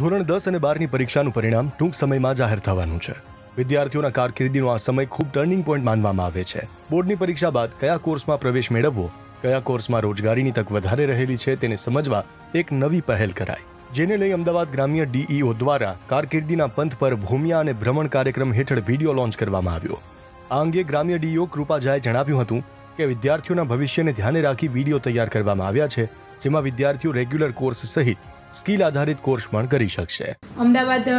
ધોરણ દસ અને બારની પરીક્ષાનું પરિણામ ટૂંક સમયમાં જાહેર થવાનું છે. વિદ્યાર્થીઓના કારકિર્દીનો આ સમય ખૂબ ટર્નિંગ પોઈન્ટ માનવામાં આવે છે. બોર્ડની પરીક્ષા બાદ કયા કોર્સમાં પ્રવેશ મેળવવો, કયા કોર્સમાં રોજગારીની તક વધારે રહેલી છે તેને સમજવા એક નવી પહેલ કરાઈ. જેને લઈ અમદાવાદ ગ્રામ્ય ડીઈઓ દ્વારા કારકિર્દીના પંથ પર ભૂમિયા અને ભ્રમણ કાર્યક્રમ હેઠળ વીડિયો લોન્ચ કરવામાં આવ્યો. આ અંગે ગ્રામ્ય ડીઈઓ કૃપાજાએ જણાવ્યું હતું કે વિદ્યાર્થીઓના ભવિષ્યને ધ્યાને રાખી વીડિયો તૈયાર કરવામાં આવ્યા છે, જેમાં વિદ્યાર્થીઓ રેગ્યુલર કોર્સ સહિત સ્કિલ આધારિત કોર્સ પણ કરી શકશે. અમદાવાદ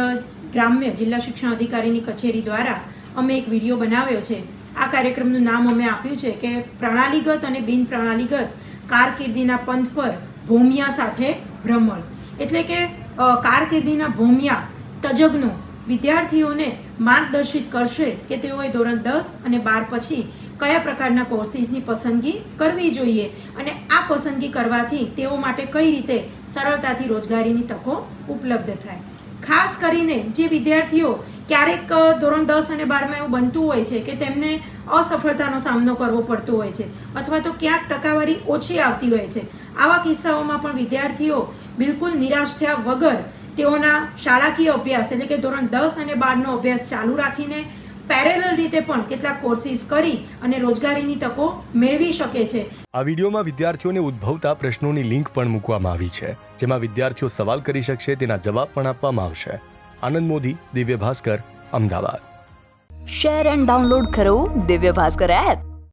ગ્રામ્ય જિલ્લા શિક્ષણ અધિકારીની કચેરી દ્વારા અમે એક વીડિયો બનાવ્યો છે. આ કાર્યક્રમનું નામ અમે આપ્યું છે કે પ્રણાલીગત અને બિન પ્રણાલીગત કારકિર્દીના પંથ પર ભૂમિયા સાથે ભ્રમણ. એટલે કે કારકિર્દીના ભૂમિયા તજજ્ઞો વિદ્યાર્થીઓને માર્ગદર્શિત કરશે કે તેઓએ ધોરણ દસ અને બાર પછી કયા પ્રકારના કોર્સિસની પસંદગી કરવી જોઈએ અને આ પસંદગી કરવાથી તેઓ માટે કઈ રીતે સરળતાથી રોજગારીની તકો ઉપલબ્ધ થાય? ખાસ કરીને જે વિદ્યાર્થીઓ ક્યારેક ધોરણ દસ અને બારમાં એવું બનતું હોય છે કે તેમને અસફળતાનો સામનો કરવો પડતો હોય છે અથવા તો ક્યાંક ટકાવારી ઓછી આવતી હોય છે, આવા કિસ્સાઓમાં પણ વિદ્યાર્થીઓ બિલકુલ નિરાશ થયા વગર તેઓના શાળાકીય અભ્યાસ એટલે કે ધોરણ દસ અને બારનો અભ્યાસ ચાલુ રાખીને પેરેલલ રીતે પણ કેટલાક કોર્સિસ કરી અને રોજગારીની તકો મેળવી શકે છે. આ વિડીયોમાં વિદ્યાર્થીઓને ઉદ્ભવતા પ્રશ્નોની લિંક પણ મૂકવામાં આવી છે જેમાં વિદ્યાર્થીઓ સવાલ કરી શકશે તેના જવાબ પણ આપવામાં આવશે. Anand Modi Divya Bhaskar Ahmedabad. Share and download કરો દિવ્ય ભાસ્કર એપ.